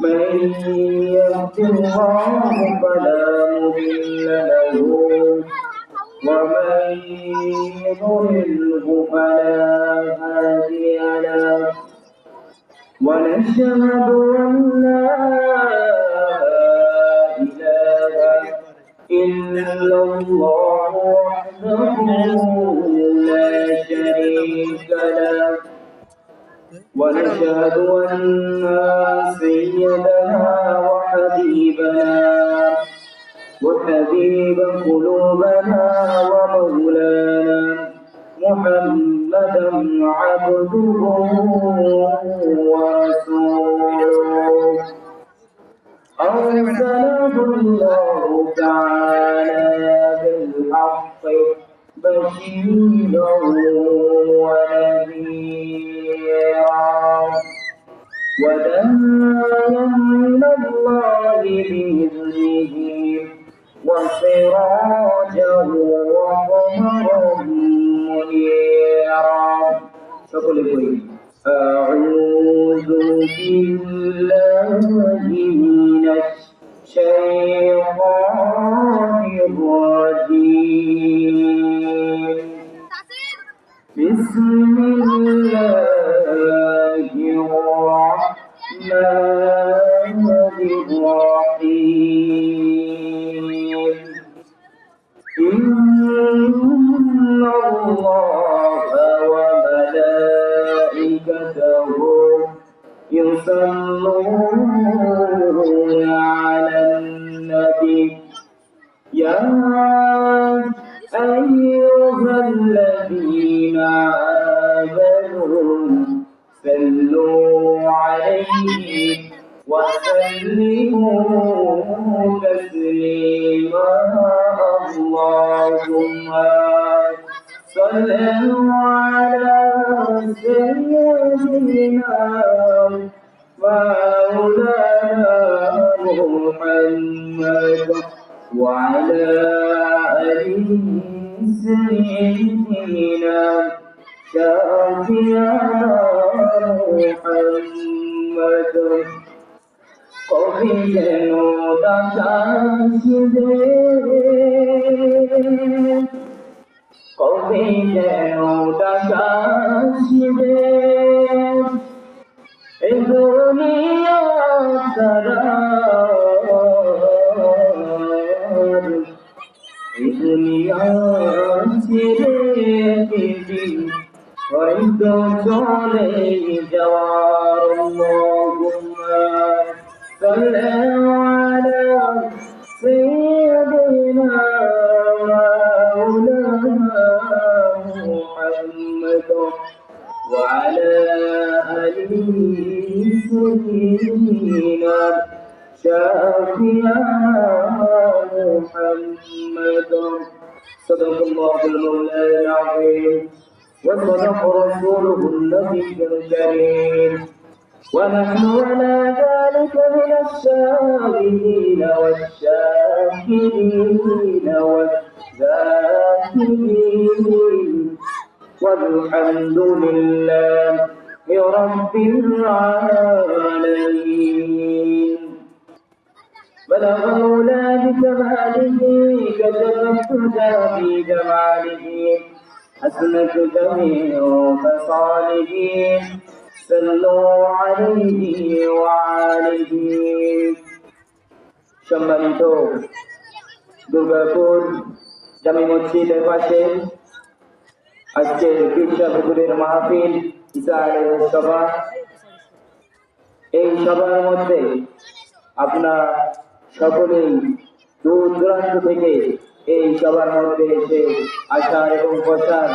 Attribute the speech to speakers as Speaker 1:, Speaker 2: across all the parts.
Speaker 1: من يهد الله فلا مضل له ومن يضلله فلا هادي له. ونشهد محمدا عبده ورسوله. أرسله الله تعالى بالحق بشيرا ونذيرا. وداعيا إلى الله بإذنه وسراجا وقمرا منيرا فقل أعوذ بالله وسلم سيدنا مولانا محمد وعلى آله سيدنا شافينا محمد. قبل نور تشاشدين কবি যেন দাসিদে এই দুনিয়া সারা এই দুনিয়া ছেড়ে দিদি হয়তো চলে যাওয়ার আল্লাহুম্মা সাল্লি وصدق رسوله النبي الكريم. ونحن على ذلك من الشاهدين والشاكرين والذاكرين والحمد لله رب العالمين. بلغ المولى بكماله كشف الهدى في جماله حسنت جميع خصاله صلوا عليه وعليه সম্মানিত দুর্গাপুর জামি মসজিদের পাশে আজকে কৃষ্ণা পুকুরের মাহফিল ঈসা আলাইহিস সভা এই সভার মধ্যে আপনার সকলেই দূর দূরান্ত থেকে এই সবার মধ্যে এসে আসার এবং বসার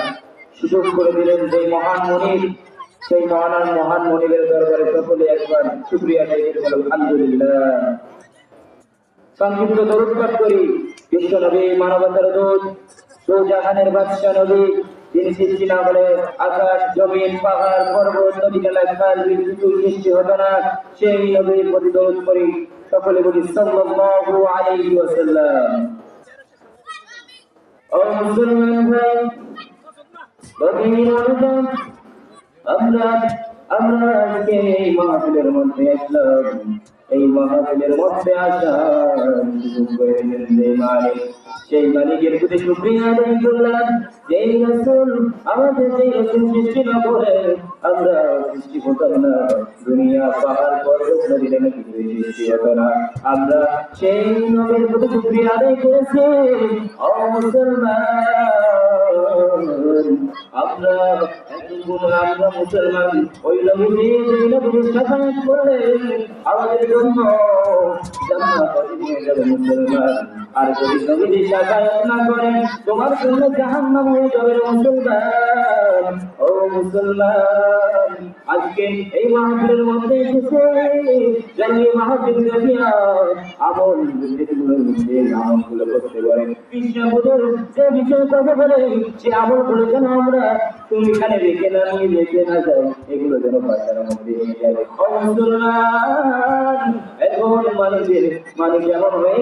Speaker 1: সুযোগ করে দিলেন যে মহান মনির। সেই মহান মহান মনিরের দরবারে সকলে একবার আদায় করে বলো আলহামদুলিল্লাহ। সংক্ষিপ্ত দরুদ পাঠ করি। বিশ্ব নবী, মানবতার দূত দু জাহানের বাদশাহ নবী যিনি সৃষ্টি না হলে আকাশ, জমিন, পাহাড়, পর্বত নদী জেলা খাল, বিল সৃষ্টি হতো না। সেই নবীর প্রতি দরুদ করি সকলে বলি, সাল্লাল্লাহু আলাইহি ওয়াসাল্লাম ও মুসলমান ভাই গভীর অনুদান আমরা আমরা আজকে এই মাহফিলের মধ্যে আসলাম। এই মাহফিলের মধ্যে আসা সেই মালিকের প্রতি শুক্রিয়া আদায় করলাম, যেই রসুল আমাদের যেই রসুল সৃষ্টি না করে আমরা সৃষ্টি হতাম না। দুনিয়া পাহাড় পর্বত নদীতে নাকি সৃষ্টি হতো না। আমরা সেই নবীর প্রতি শুক্রিয়া আদায় করেছি। ও মুসলমান, আমরা আমরা মুসলমান। ওই নবীজি যেই আমাদের জন্য যাবে মুসলমান। আর যদি নবীজি সাফায়াত না করেন তোমার জন্য জাহান্নাম হয়ে যাবে মুসলমান ও মুসলমান। আজকে এই মাহফিলের মধ্যে এসেছে জানি মাহফিল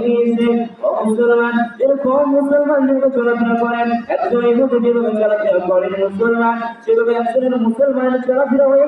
Speaker 1: গিয়েছে। মুসলমান মুসলমান চলাফেরা করেন একজন মুসলমান, সেভাবে চলাফেরা হয়ে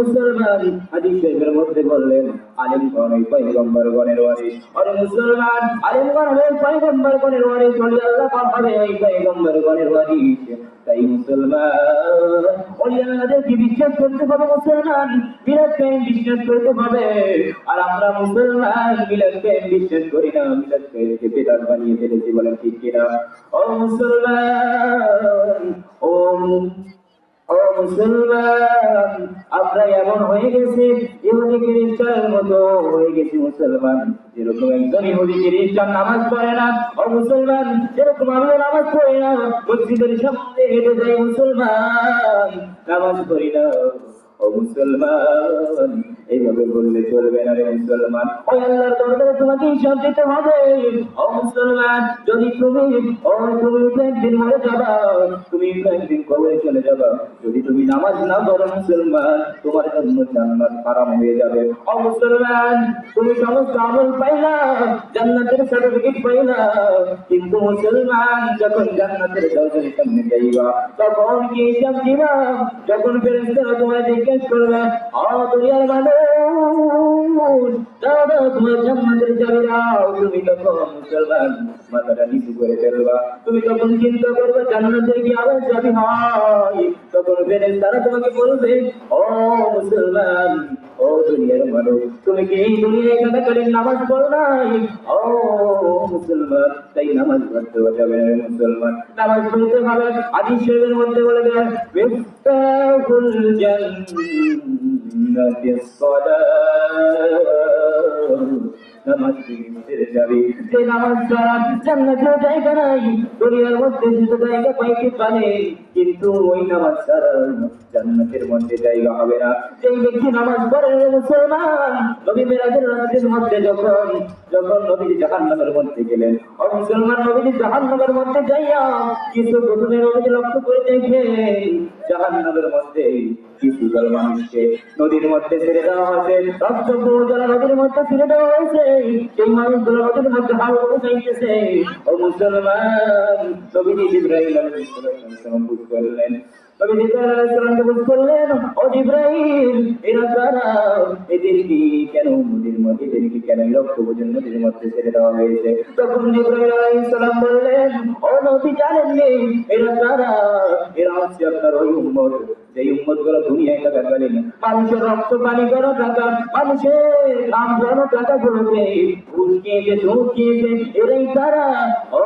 Speaker 1: মুসলমান হাদিস মধ্যে বললেন, আলিম এই পয়গম্বর গণের ওয়ারিস আরে মুসলমান, আলিম গণ হবে পয়গম্বর গণের ওয়ারিস বলি আল্লাহ পাক হবে এই পয়গম্বর গণের ওয়ারিস তাই মুসলমান। ওই আল্লাহদেরকে বিশ্বাস করতে হবে মুসলমান? মিলাদ কায়েম বিশ্বাস করতে হবে। আর আমরা মুসলমান মিলাদ কায়েম বিশ্বাস করি না। মিলাদ কায়েমকে বেদাত বানিয়ে ফেলেছি বলেন ঠিক কিনা? ও মুসলমান, ও ও মুসলমান, আমরা এমন হয়ে গেছি, ইহুদি খ্রিস্টানের মতো হয়ে গেছি মুসলমান। যেরকম একজন ইহুদি খ্রিস্টান নামাজ পড়ে না, ও মুসলমান, যেরকম আমরা নামাজ পড়ে না, মসজিদের সামনে হেঁটে যাই মুসলমান, নামাজ পড়ি না, ও মুসলমান। এইভাবে বললে চলবে না রে মুসলমান। ওই আল্লাহর দরবারে তোমাকে হিসাব দিতে হবে। ও মুসলমান, যদি তুমি, ও তুমি একদিন মরে যাবা, তুমি একদিন কবরে চলে যাবা। যদি তুমি নামাজ না পড়ো মুসলমান, তোমার জন্য জান্নাত হারাম হয়ে যাবে। ও মুসলমান, তুমি সমস্ত আমল পাইলা, জান্নাতের সার্টিফিকেট পাইলা। কিন্তু মুসলমান, যখন জান্নাতের দরজার সামনে যাইবা, তখন কি হিসাব দিবা? যখন ফেরেশতারা তোমায় জিজ্ঞেস করবে, ও দুনিয়ার মানুষ দাও তোমার জান্নাতের চাবি দাও তুমি তখন মুসলমান। মাথাটা নিচু করে ফেলবা। তুমি তখন চিন্তা করবে জান্নাতের কি আবার চাবি হয়, তখন ফেরেশতারা তোমাকে বলবে, ও মুসলমান, ও দুনিয়ার মানুষ, তুমি কি এই দুনিয়ায় কাটাকালীন নামাজ পড়ো নাই? ও মুসলমান, তাই নামাজ পড়তে যাবে মুসলমান। নামাজ পড়তে হবে। আদি শরীরের মধ্যে বলে দেয় মিফতাহুল জান্নাতি সালাত নামাজ কিন্তু পড়ে মুসলমান। নবী মেরাজের রাতের যখন নবী জাহান্নামের মধ্যে গেলেন ও মুসলমান নবী জাহান্নামের মধ্যে যাইয়া নবী লক্ষ্য করে দেখে, জাহান্নামের মধ্যে কিছু মানুষকে নদীর মধ্যে ছেড়ে দেওয়া হয়েছে। রক্ত যারা নদীর মধ্যে ছেড়ে দেওয়া হয়েছে। সেই মানুষগুলো নদীর মধ্যে হাল চাইতেছে। ও মুসলমান নবী ইব্রাহিম আলাইহিস সালাম বুঝ করলেন এদেরকে এদেরকে তখন জিব্রাইল আলাইহিস বললেন, ও জানেন এরা কারা থাকাকালীন মানুষের রক্ত পানি করা টাকা, মানুষের নাম করানো টাকা গুলোকে খেয়েছে এরাই তারা, ও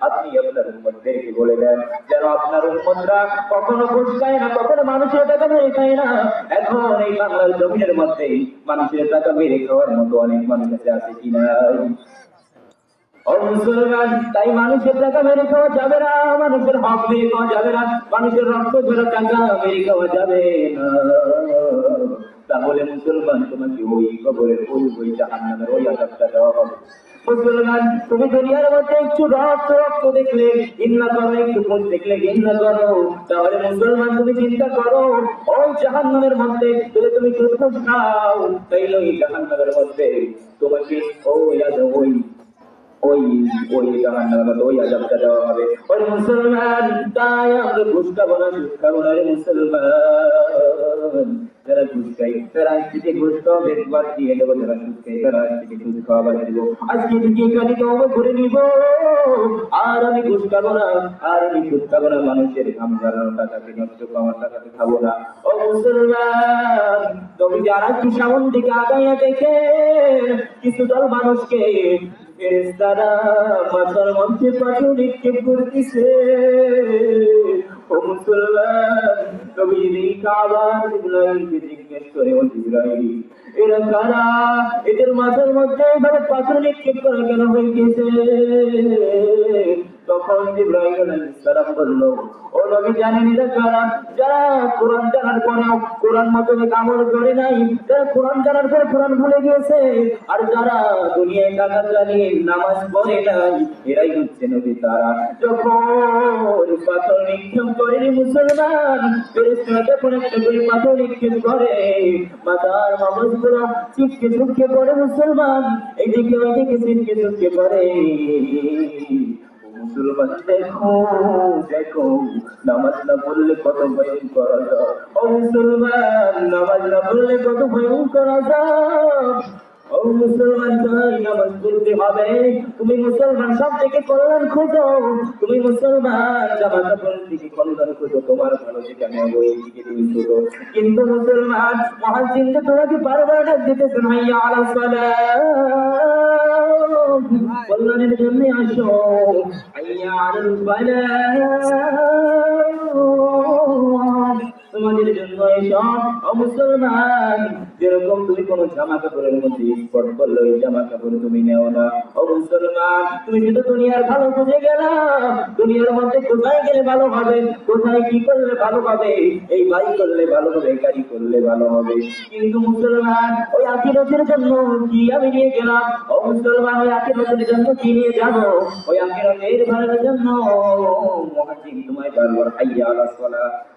Speaker 1: আপনি বলে দেন, যেন আপনার কখনো ঘুষ খায় না, কখনো মানুষের টাকা মেরে খায় না। এখন এই বাংলার জমিনের মধ্যে মানুষের টাকা মেরে খাওয়ার মতো অনেক মানুষ আছে আছে কিনা তাই মানুষের টাকা মেরে খাওয়া যাবে না, মানুষের হক মেরে খাওয়া যাবে না, মানুষের রক্ত ঝরা টাকা মেরে খাওয়া যাবে না। তাহলে মুসলমান তোমাকে ওই কবরের ওই ওই জাহান্নামের ওই আজাবটা দেওয়া হবে। মুসলমান, তুমি দুনিয়ার মধ্যে একটু রক্ত রক্ত দেখলে করো একটু দেখলে করো তাহলে মুসলমান তুমি চিন্তা করো ওই জাহান্নামের মধ্যে তুমি খাও ওই জাহান্নামের মধ্যে তোমাকে ওই ওই ওই জাহান্নামের ওই দেওয়া হবে। ওই মুসলমান, তাই ঘুষ খাব না খাব না মুসলমান। যারা ঘুষ তারা দিয়ে দেবো যারা তারা নিব। আর আমি খাব না, আর আমি না, মানুষের ঘাম নষ্ট টাকাকে খাব না। ও মুসলমান, তুমি যারা কি সামন আগাইয়া দেখে কিছু দল মানুষকে ফেরেশতারা মাথার মধ্যে পাথর নিক্ষেপ করতেছে। ও এদের মাথার মধ্যে এভাবে পাথর নিক্ষেপ করা কেন যারা কোরআন জানার কোরআন মোতাবেক আমল করে নাই কোরআন জানার কোরআন ভুলে গিয়েছে আর যারা দুনিয়ায় টাকা জানিয়ে নামাজ পড়ে নাই এরাই হচ্ছে নবী তারা যখন পাথর নিক্ষেপ করে মুসলমান, ফেরেশতারা যখন একটা করে পাথর নিক্ষেপ করে মাথার মগজগুলো চিপকে চুপকে পড়ে মুসলমান এইদিকে ওইদিকে চিপকে চুপকে পড়ে মুসলমান, দেখো দেখো, নামাজ না পড়লে কত ভয়ঙ্কর। ও মুসলমান, নামাজ না পড়লে কত ভয়ঙ্কর। ও মুসলমান সব থেকে মুসলমান জামা কাপড় থেকে কল্যাণ খোঁজো। তোমার ভালো যেখানে ওই দিকে তুমি খোঁজো। কিন্তু কল্যাণের জন্য আসো। হাইয়া তোমাদের জন্য এসব ও মুসলমান যেরকম তুমি কোন জামা কাপড়ের মধ্যে স্পট করল, ওই জামা কাপড় তুমি নেও না। ও মুসলমান তুমি শুধু দুনিয়ার ভালো খুঁজে গেলা। দুনিয়ার মধ্যে কোথায় গেলে ভালো হবে? কোথায় কি করলে ভালো হবে? এই বাড়ি করলে ভালো হবে গাড়ি করলে ভালো হবে। কিন্তু মুসলমান, ওই আখিরতের জন্য কি আমি নিয়ে গেলাম? ও মুসলমান ওই আখিরতের জন্য কি নিয়ে যাব? ওই আখিরতের ভালোর জন্য মহাজিন তোমায় বারবার হাইয়া আলা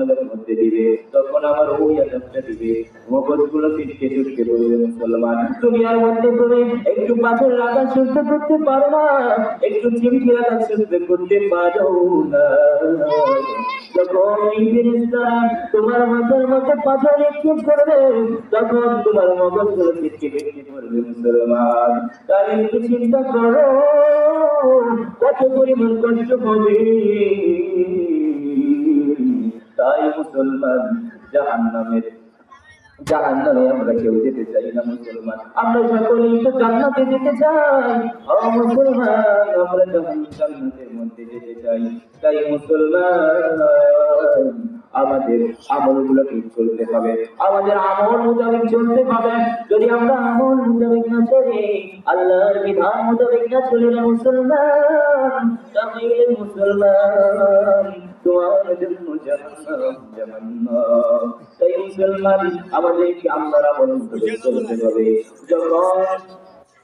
Speaker 1: জাহান্নামের মধ্যে দিবে, তখন আমার ওই আজাবটা দিবে। মগজগুলো ছিটকে বলবে, মুসলমান, দুনিয়ার মধ্যে তুমি একটু আঘাত সহ্য করতে পারো না, একটু সহ্য করতে পারো না। যখন তোমার মাথার মধ্যে পাথর নিক্ষেপ করবে, তখন তোমার মগজগুলো মুসলমান একটু চিন্তা করো, কত পরিমাণ কষ্ট হবে। তাই মুসলমান আমরা কেউ যেতে চাই না মুসলমান। আমরা সকলেই তো জান্নাতে যেতে চাই। মুসলমান, আমরা যখন জান্নাতের মধ্যে যেতে চাই, তাই মুসলমান, আমাদের আমলগুলো ঠিক চলতে হবে। আমাদের আমল মোতাবেক চলতে হবে। যদি আমরা আমল মোতাবেক না চলি, আল্লাহর বিধান মোতাবেক না চলি না মুসলমান, তাহলে মুসলমান তোমার জন্য তাই মুসলমান আমাদেরকে আল্লাহর আমল করে চলতে হবে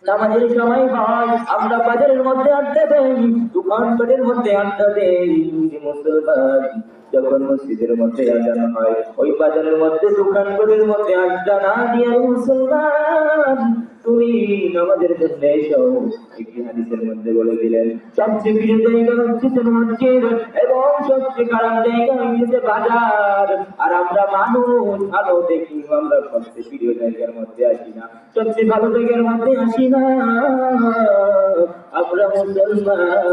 Speaker 1: নামাজের সময় হয় আমরা বাজারের মধ্যে আড্ডা দেই, দোকানপাটের মধ্যে আড্ডা দেই মুসলমান যখন মসজিদের মধ্যে আজান হয়, ওই বাজারের মধ্যে দোকানপাটের মধ্যে আড্ডা না দিয়ে মুসলমান, তুমি নামাজের জন্য এসো। একটি হাদিসের মধ্যে বলে দিলেন, সবচেয়ে প্রিয় জায়গা হচ্ছে তোর মসজিদ এবং সবচেয়ে খারাপ জায়গা হচ্ছে বাজার। আর আমরা মানুষ, ভালো দেখি, আমরা সবচেয়ে প্রিয় জায়গার মধ্যে আসি না, সবচেয়ে ভালো জায়গার মধ্যে আসি না। আমরা মুসলমান।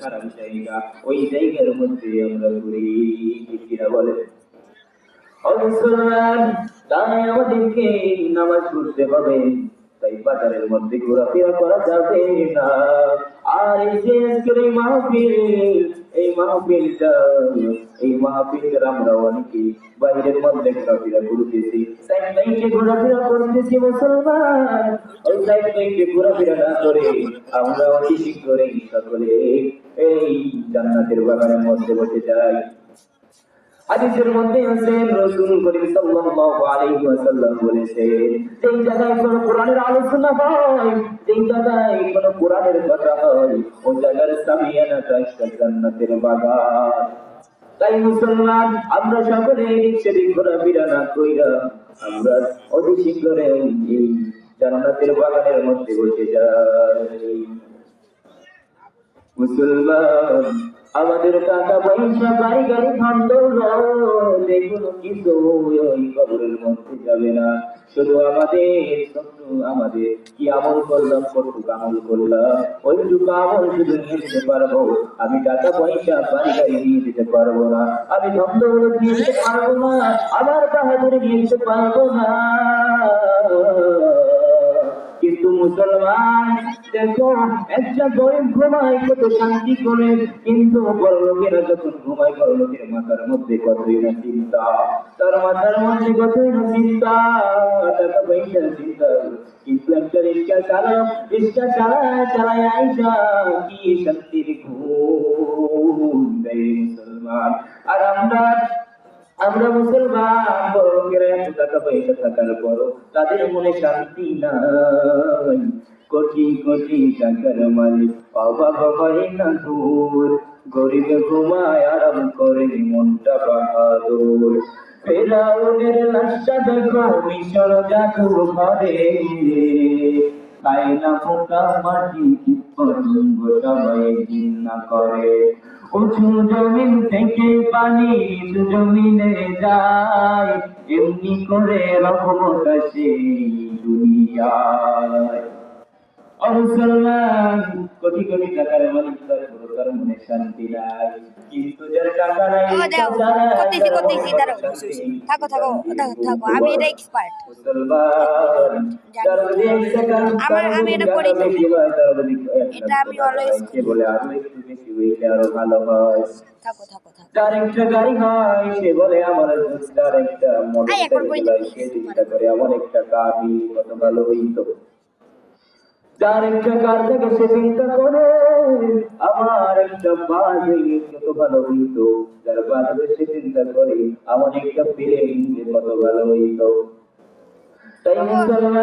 Speaker 1: খারাপ জায়গা ওই জায়গার মধ্যে আমরা ঘুরি বলে তাই নামাজ পড়তে হবে তাই বাজারের মধ্যে ঘোরাফেরা করা যাবে না আর এই যে আজকের মাহফিল এই মাহফিলটা এই মাহফিলের আমরা অনেকে বাইরের মধ্যে ঘোরাফেরা করতেছি। ঘোরাফেরা করতেছি মুসলমান। ঘোরাফেরা না করে আমরা অতি শীঘ্রই সকলে এই জান্নাতের বাগানের মধ্যে বসে যাই। হাদিসের মধ্যে আছে রাসূল করিম সাল্লাল্লাহু আলাইহি ওয়াসাল্লাম বলেছেন যেই জায়গায় কোনো কোরআনের আলোচনা হয় যেই জায়গায় কোনো কোরআনের কথা হয়। ওই জায়গার সামিয়ানা একটা জান্নাতের বাগান। তাই মুসলমান, আমরা সকলে সেদিক ঘোরাফেরা না কইরা আমরা অতি শীঘ্রে এই জান্নাতের বাগানের মধ্যে বসে যাই। মুসলমান আমাদের টাকা পয়সা বাড়ি গাড়ি ভান্ডল যেগুলো কিছু ওই কবরের মধ্যে যাবে না। শুধু আমাদের শুধু আমাদের। কি আমল করলাম, কতটুকু আমল করলাম? ওইটুকু আমল শুধু নিয়ে যেতে পারব। আমি টাকা পয়সা বাড়ি গাড়ি নিয়ে যেতে পারব না। আমি ধন দৌলত নিয়ে যেতে পারব না। আমার বাহাদুরি নিয়ে যেতে পারব না। কিন্তু মুসলমান, দেখো, একটা গরিব ঘুমায়, কত শান্তি করে, কিন্তু বড় লোকেরা যখন ঘুমায়, বড় লোকের মাথার মধ্যে কতই না চিন্তা, তার মাথার মধ্যে কতই না চিন্তা টাকা পয়সা চিন্তা। কিন্তু একটা রিক্সা চালক রিক্সা চালায় চালায় আইসা, কি শান্তির ঘুম দেয় মুসলমান। আর আমরা আমরা মুসলমান বড় লোকেরা এত টাকা পয়সা থাকার পরও তাদের মনে শান্তি নাই। কোটি কোটি টাকার মালিক অভাব হয় না দূর। গরিব ঘুমায় আরাম করে মনটা বাহাদুর। ফেরাউনের লাশটা দেখো, মিশর জাদু ঘরে। খাই না পোকা মাটি কীটপতঙ্গ সবাই ঘৃণা করে। উঁচু জমিন থেকে পানি জমিনে যায়। এমনি করে রহমত আসে দুনিয়ায়। ও মুসলমান কোটি কোটি টাকার মালিক তার পুরো তার মনে শান্তি নাই। কিন্তু যার টাকা নাই
Speaker 2: করতেছি করতেছি দাঁড়াও থাকো থাকো থাকো আমি এটা এক্সপার্ট আমার- আমি এটা করি। এটা আমি always
Speaker 1: বলে আরও একটু বেশি হইলে আরও ভালো হয়।
Speaker 2: থাকো থাকো থাকো।
Speaker 1: যার একটা গাড়ি হয় সে বলে আমার যার মোটর সাইকেল সে চিন্তা করে আমার একটা গাড়ি কত ভালো হইতো। যার একটা কার থেকে সে চিন্তা করে, আমার একটা বাস কত ভালো হইতো। যার বাস সে চিন্তা করে, আমার একটা প্লেন কত ভালো হইত। তাই মুসলমান